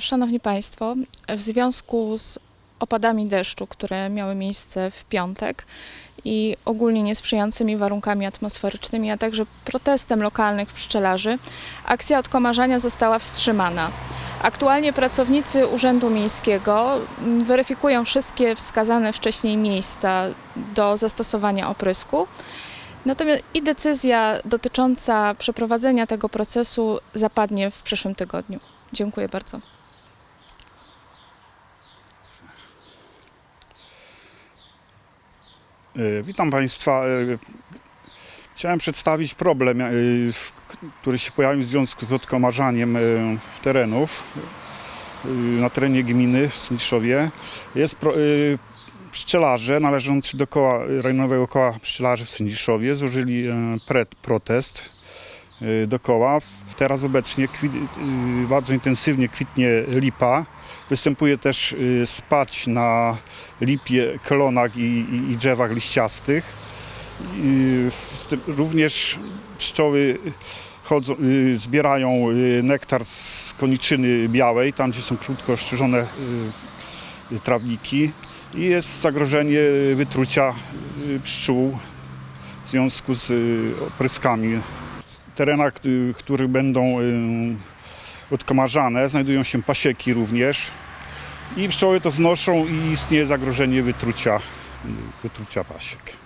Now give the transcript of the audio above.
Szanowni Państwo, w związku z opadami deszczu, które miały miejsce w piątek i ogólnie niesprzyjającymi warunkami atmosferycznymi, a także protestem lokalnych pszczelarzy, akcja odkomarzania została wstrzymana. Aktualnie pracownicy Urzędu Miejskiego weryfikują wszystkie wskazane wcześniej miejsca do zastosowania oprysku. Natomiast i decyzja dotycząca przeprowadzenia tego procesu zapadnie w przyszłym tygodniu. Dziękuję bardzo. Witam Państwa. E, Chciałem przedstawić problem, e, który się pojawił w związku z odkomarzaniem e, terenów e, na terenie gminy w Sędziszowie. Jest pro, e, pszczelarze należący do koła, rejonowego koła pszczelarzy w Sędziszowie złożyli e, protest e, do koła. Teraz obecnie e, bardzo intensywnie kwitnie lipa. Występuje też e, spać na lipie, klonach i, i, i drzewach liściastych. Również pszczoły chodzą, y, zbierają y, nektar z koniczyny białej, tam gdzie są krótko ostrzyżone y, y, trawniki i jest zagrożenie wytrucia y, pszczół w związku z y, opryskami. Terenach, y, które będą y, odkomarzane, znajdują się pasieki również i pszczoły to znoszą i istnieje zagrożenie wytrucia, wytrucia pasiek.